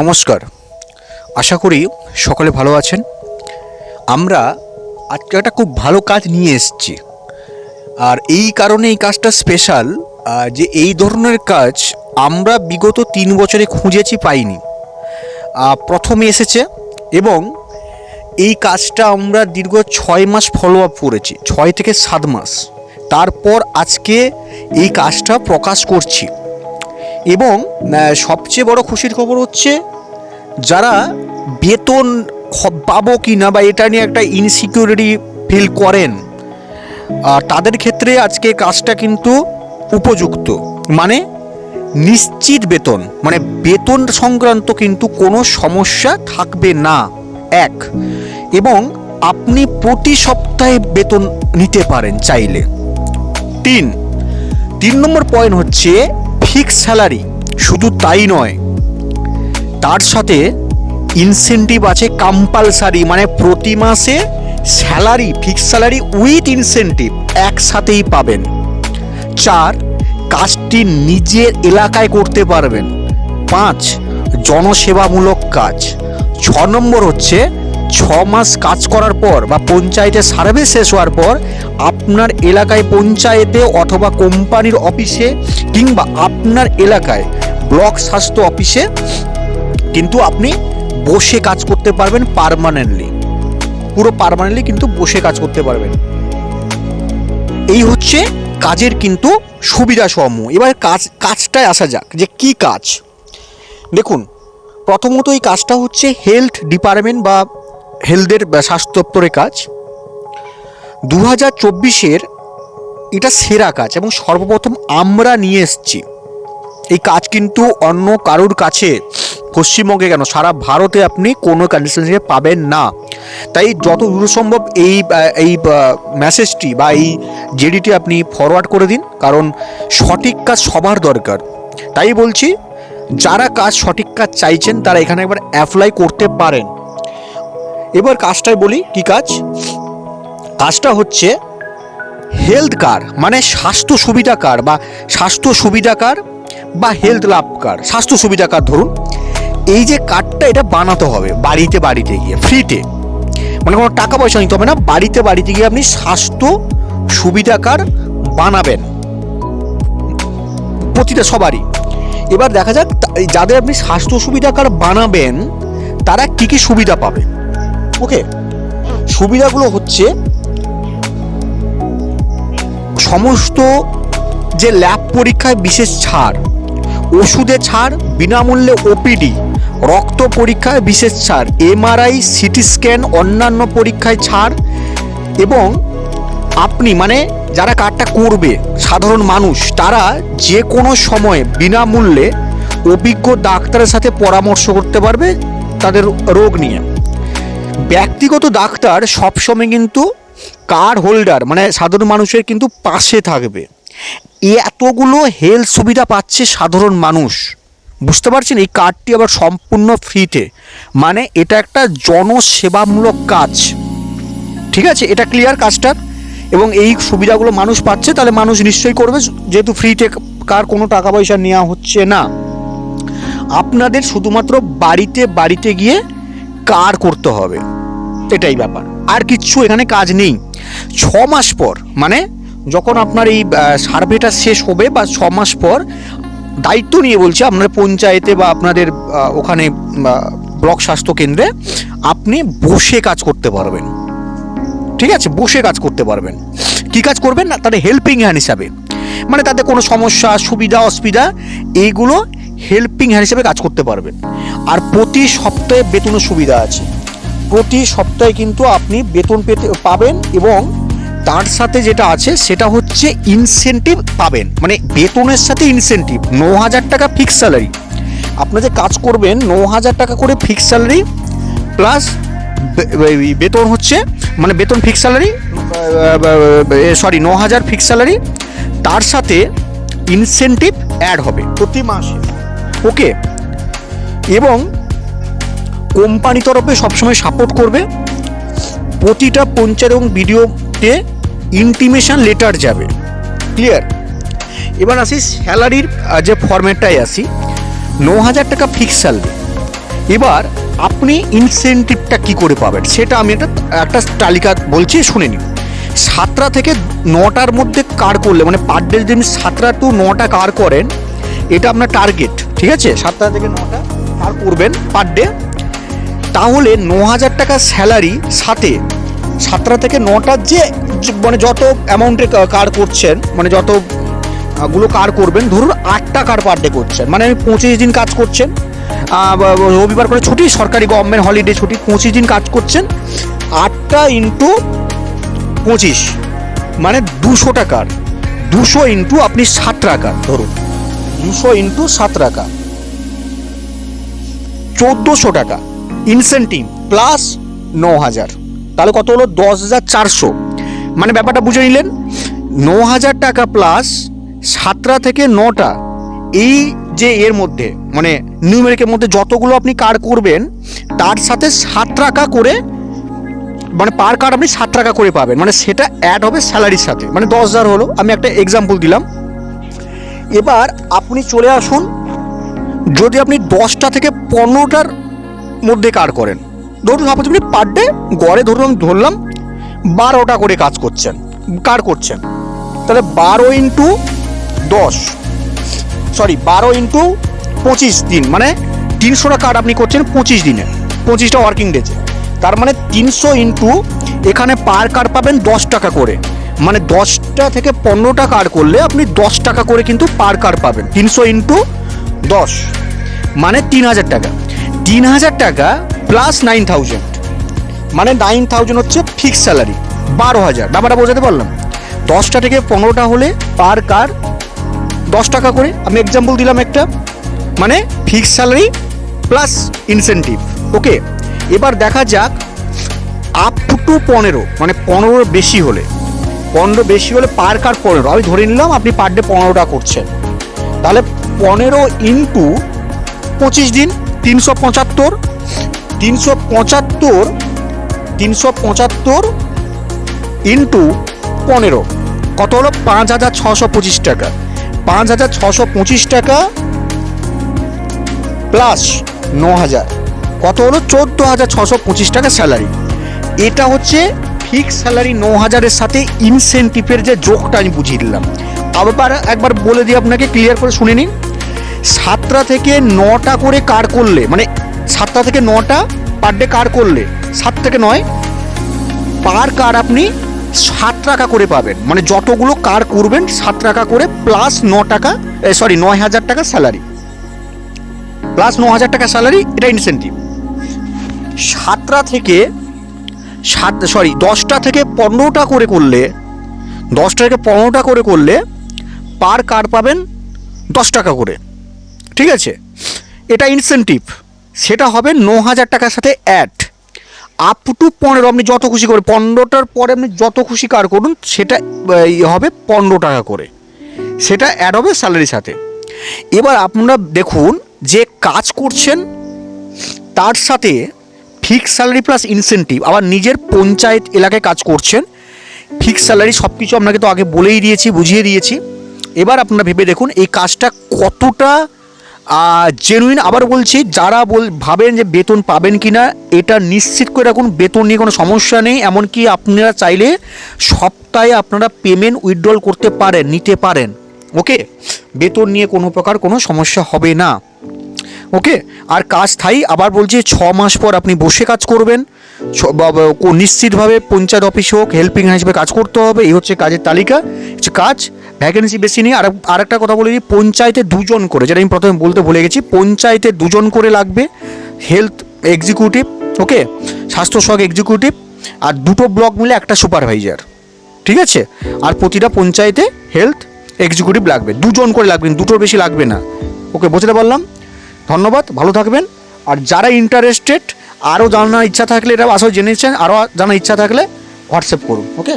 নমস্কার। আশা করি সকলে ভালো আছেন। আমরা আজকে একটা খুব ভালো কাজ নিয়ে এসেছি। আর এই কারণে এই কাজটা স্পেশাল যে এই ধরনের কাজ আমরা বিগত তিন বছরে খুঁজেছি পাইনি। প্রথমে এসেছে এবং এই কাজটা আমরা দীর্ঘ ছয় মাস ফলো আপ করেছি, ছয় থেকে সাত মাস। তারপর আজকে এই কাজটা প্রকাশ করছি। এবং সবচেয়ে বড় খুশির খবর হচ্ছে, যারা বেতন পাবো কি না বা এটা নিয়ে একটা ইনসিকিউরিটি ফিল করেন তাদের ক্ষেত্রে আজকে কাজটা কিন্তু উপযুক্ত। মানে নিশ্চিত বেতন মানে বেতন সংক্রান্ত কিন্তু কোনো সমস্যা থাকবে না। এক, এবং আপনি প্রতি সপ্তাহে বেতন নিতে পারেন চাইলে। তিন তিন নম্বর পয়েন্ট হচ্ছে ফিক্স স্যালারি, শুধু তাই নয়, তার সাথে ইনসেন্টিভ আছে কম্পালসারি মানে প্রতি মাসে salary, fix salary with incentive একসাথেই পাবেন। চার, কাজটি নিজের এলাকায় করতে পারবেন। পাঁচ, জনসেবামূলক কাজ। ছ নম্বর হচ্ছে ছ মাস কাজ করার পর বা পঞ্চায়েতে সার্ভে শেষ হওয়ার পর আপনার এলাকায় পঞ্চায়েতে অথবা কোম্পানির অফিসে কিংবা আপনার এলাকায় ব্লক স্বাস্থ্য অফিসে কিন্তু আপনি বসে কাজ করতে পারবেন পারমানেন্টলি। পুরো পারমানেন্টলি কিন্তু বসে কাজ করতে পারবেন। এই হচ্ছে কাজের কিন্তু সুবিধা সমূহ এবার কাজ, কাজটায় আসা যাক যে কি কাজ। দেখুন, প্রথমত এই কাজটা হচ্ছে হেলথ ডিপার্টমেন্ট বা হেলথের স্বাস্থ্য দপ্তরের কাজ। দু হাজার চব্বিশের এটা সেরা কাজ এবং সর্বপ্রথম আমরা নিয়ে এসেছি। এই কাজ কিন্তু অন্য কারোর কাছে পশ্চিমবঙ্গে কেন? সারা ভারতে আপনি কোনো কন্ডিশনে পাবেন না। তাই যত দূর সম্ভব এই এই মেসেজটি বা এই জেডিটি আপনি ফরওয়ার্ড করে দিন, কারণ সঠিক কাজ সবার দরকার। তাই বলছি, যারা কাজ সঠিক কাজ চাইছেন, তারা এখানে একবার অ্যাপ্লাই করতে পারেন। এবার কাজটাই বলি, কি কাজ? কাজটা হচ্ছে হেলথ কার্ড মানে স্বাস্থ্য সুবিধা কার্ড বা স্বাস্থ্য সুবিধা কার্ড বা হেলথ লাভ কার্ড স্বাস্থ্য সুবিধা কার্ড ধরুন, এই যে কার্ডটা এটা বানাতে হবে বাড়িতে বাড়িতে গিয়ে ফ্রিতে মানে কোনো টাকা পয়সা নিতে হবে না, বাড়িতে বাড়িতে গিয়ে আপনি স্বাস্থ্য সুবিধা কার্ড বানাবেন। প্রতিটা সবারই। এবার দেখা যাক যাদের আপনি স্বাস্থ্য সুবিধা কার্ড বানাবেন, তারা কি কি সুবিধা পাবে? ওকে, সুবিধাগুলো হচ্ছে সমস্ত যে ল্যাব পরীক্ষায় বিশেষ ছাড়, ওষুধে ছাড়, বিনামূল্যে ওপিডি রক্ত পরীক্ষায় বিশেষ ছাড় এমআরআই সিটি স্ক্যান অন্যান্য পরীক্ষায় ছাড় এবং আপনি মানে যারা কার্ডটা করবে, সাধারণ মানুষ, তারা যে কোনো সময় বিনামূল্যে অভিজ্ঞ ডাক্তারের সাথে পরামর্শ করতে পারবে তাদের রোগ নিয়ে। ব্যক্তিগত ডাক্তার সবসময় কিন্তু কার্ড হোল্ডার মানে সাধারণ মানুষের কিন্তু পাশে থাকবে। এতগুলো হেলথ সুবিধা পাচ্ছে সাধারণ মানুষ। বুঝতে পারছেন? এই কার্ডটি আবার সম্পূর্ণ ফ্রিতে মানে এটা একটা জনসেবামূলক কাজ। ঠিক আছে? এটা ক্লিয়ার কাজটা। এবং এই সুবিধাগুলো মানুষ পাচ্ছে, তাহলে মানুষ নিশ্চয়ই করবে। যেহেতু ফ্রিতে কার কোনো টাকা পয়সা নেওয়া হচ্ছে না। আপনাদের শুধুমাত্র বাড়িতে বাড়িতে গিয়ে কার করতে হবে? এটাই ব্যাপার। আর কিচ্ছু এখানে কাজ নেই। ছ মাস পর মানে যখন আপনার এই সার্ভেটা শেষ হবে বা ছ মাস পর, দায়িত্ব নিয়ে বলছি আপনার পঞ্চায়েতে বা আপনাদের ওখানে ব্লক স্বাস্থ্য কেন্দ্রে, আপনি বসে কাজ করতে পারবেন। ঠিক আছে? বসে কাজ করতে পারবেন। কি কাজ করবেন না? তাদের হেল্পিং হ্যান্ড হিসাবে। মানে তাদের কোনো সমস্যা, সুবিধা, অসুবিধা, এইগুলো হেল্পিং হ্যান্ড হিসাবে কাজ করতে পারবেন। আর প্রতি সপ্তাহে বেতনের সুবিধা আছে। প্রতি সপ্তাহে কিন্তু আপনি বেতন পেতে, পাবেন এবং তার সাথে যেটা আছে, সেটা হচ্ছে ইনসেন্টিভ পাবেন। মানে বেতনের সাথে ইনসেন্টিভ ন হাজার টাকা ফিক্স স্যালারি আপনার যে কাজ করবেন ন হাজার টাকা করে ফিক্স স্যালারি প্লাস বেতন হচ্ছে মানে বেতন ফিক্স স্যালারি সরি ন হাজার ফিক্স স্যালারি তার সাথে ইনসেন্টিভ অ্যাড হবে। প্রতি মাসে। ওকে। এবং কোম্পানি তরফে সবসময় সাপোর্ট করবে। প্রতিটা পঞ্চায়েত এবং ভিডিওতে ইন্টিমেশন লেটার যাবে। ক্লিয়ার এবার আসি স্যালারির যে ফরম্যাটটাই আসি। ন হাজার টাকা ফিক্স স্যালারি এবার আপনি ইনসেন্টিভটা কি করে পাবেন? সেটা আমি একটা একটা তালিকা বলছি, শুনে নিন। সাতটা থেকে নটার মধ্যে কার করলে মানে পার ডে যদি সাতটা টু নটা কার করেন এটা আপনার টার্গেট ঠিক আছে? সাতটা থেকে নটা, আর করবেন পার ডে তাহলে ন হাজার টাকা স্যালারি সাথে সাতটা থেকে নটার যে মানে যত অ্যামাউন্টে কার করছেন মানে যতগুলো কার করবেন, ধরুন আটটা কার পার ডে করছেন। মানে আমি পঁচিশ দিন কাজ করছেন রবিবার করে ছুটি, সরকারি গভর্নমেন্ট হলিডে ছুটি, পঁচিশ দিন কাজ করছেন, আটটা ইন্টু পঁচিশ। মানে দুশো টাকার, দুশো ইন্টু আপনি ষাট টাকা ধরুন। দুশো ইন্টু সাত টাকা। চোদ্দোশো টাকা। ইনসেন্টিভ প্লাস ন হাজার। তাহলে কত হলো? দশ হাজার চারশো। মানে ব্যাপারটা বুঝে নিলেন? ন হাজার টাকা প্লাস সাতটা থেকে নটা। এই যে এর মধ্যে মানে নিউমেরিকের মধ্যে যতগুলো আপনি কার করবেন, তার সাথে সাত টাকা করে মানে পার কার্ড আপনি সাত টাকা করে পাবেন। মানে সেটা অ্যাড হবে স্যালারির সাথে। মানে দশ হাজার হলো। আমি একটা এক্সাম্পল দিলাম। এবার আপনি চলে আসুন, যদি আপনি দশটা থেকে পনেরোটার মধ্যে কার করেন। ধরুন সাপোজ আপনি পার ডে গড়ে ধরুন আমি ধরলাম বারোটা করে কাজ করছেন, কার করছেন? তাহলে বারো ইন্টু দশ সরি বারো ইন্টু পঁচিশ দিন মানে তিনশোটা কার্ড আপনি করছেন পঁচিশ দিনে, পঁচিশটা ওয়ার্কিং ডেতে তার মানে তিনশো ইন্টু এখানে পার কার্ড পাবেন দশ টাকা করে। মানে দশটা থেকে পনেরোটা কার্ড করলে আপনি দশ টাকা করে কিন্তু পার কার্ড পাবেন। তিনশো ইন্টু দশ মানে তিন হাজার টাকা। তিন হাজার টাকা প্লাস নাইন থাউজেন্ড মানে নাইন থাউজেন্ড হচ্ছে ফিক্স স্যালারি বারো হাজার। ব্যাপারটা বোঝাতে পারলাম? দশটা থেকে পনেরোটা হলে পার কার দশ টাকা করে? আমি এক্সাম্পল দিলাম একটা মানে fix salary plus incentive okay এবার দেখা যাক আপ টু পনেরো মানে পনেরোর বেশি হলে। পনেরো, বেশি হলে পার কার পনেরো? আমি ধরে নিলাম আপনি পার ডে পনেরোটা করছেন। তাহলে পনেরো ইন্টু পঁচিশ দিন, তিনশো পঁচাত্তর তিনশো পঁচাত্তর তিনশো পঁচাত্তর ইন্টু পনেরো। কত হলো? পাঁচ হাজার ছশো পঁচিশ টাকা। পাঁচ হাজার ছশো পঁচিশ টাকা প্লাস ন হাজার। কত হলো? চোদ্দ হাজার ছশো পঁচিশ টাকা স্যালারি এটা হচ্ছে ফিক্স স্যালারি ন হাজারের সাথে ইনসেন্টিভের যে যোগটা আমি বুঝিয়ে দিলাম। আবার একবার বলে দিই আপনাকে ক্লিয়ার করে শুনে নিন। সাতটা থেকে নটা করে কার করলে? মানে সাতটা থেকে নটা পার ডে কার করলে? সাত থেকে নয় পার কার আপনি সাত টাকা করে পাবেন। মানে যতগুলো কার করবেন, সাত টাকা করে প্লাস ন টাকা সরি নয় হাজার টাকা স্যালারি প্লাস ন হাজার টাকা স্যালারি এটা ইনসেন্টিভ সাতটা থেকে সাত সরি দশটা থেকে পনেরোটা করে করলে, দশটা থেকে পনেরোটা করে করলে পার কার পাবেন দশ টাকা করে। ঠিক আছে? এটা ইনসেন্টিভ সেটা হবে ন হাজার টাকার সাথে অ্যাড আপ টু পনেরো, আপনি যত খুশি করে, পনেরোটার পরে আপনি যত খুশি কার করুন, সেটা হবে পনেরো টাকা করে। সেটা অ্যাড হবে স্যালারির সাথে। এবার আপনারা দেখুন, যে কাজ করছেন, তার সাথে ফিক্স স্যালারি প্লাস ইনসেন্টিভ আবার নিজের পঞ্চায়েত এলাকায় কাজ করছেন ফিক্স স্যালারি সব কিছু আপনাকে তো আগে বলেই দিয়েছি, বুঝিয়ে দিয়েছি। এবার আপনারা ভেবে দেখুন, এই কাজটা কতটা জেনুইন আবার বলছি, যারা বল, ভাবেন যে বেতন পাবেন কি না এটা নিশ্চিত করে রাখুন, বেতন নিয়ে কোনো সমস্যা নেই, এমনকি আপনারা চাইলে সপ্তাহে আপনারা পেমেন্ট উইথড্রল করতে পারেন, নিতে পারেন। ওকে বেতন নিয়ে কোনো প্রকার কোনো সমস্যা হবে না। ওকে? আর কাজ স্থায়ী, আবার বলছি ছ মাস পর আপনি বসে কাজ করবেন। নিশ্চিতভাবে পঞ্চায়েত অফিস হোক হেল্পিং হ্যান্ড হিসেবে কাজ করতে হবে, এই হচ্ছে কাজের তালিকা। হচ্ছে কাজ ভ্যাকেন্সি বেশি নেই আর আর একটা কথা বলে দিই, পঞ্চায়েতে দুজন করে, যেটা আমি প্রথমে বলতে ভুলে গেছি, পঞ্চায়েতে দুজন করে লাগবে হেলথ এক্সিকিউটিভ ওকে? স্বাস্থ্য সহায়ক এক্সিকিউটিভ আর দুটো ব্লক মিলে একটা সুপারভাইজার ঠিক আছে? আর প্রতিটা পঞ্চায়েতে হেলথ এক্সিকিউটিভ লাগবে, দুজন করে লাগবে, দুটোর বেশি লাগবে না। ওকে, বুঝতে পারলাম? ধন্যবাদ, ভালো থাকবেন। আর যারা ইন্টারেস্টেড আরও জানার ইচ্ছা থাকলে এটা আসলে জেনেছেন আরও জানার ইচ্ছা থাকলে হোয়াটসঅ্যাপ করুন ওকে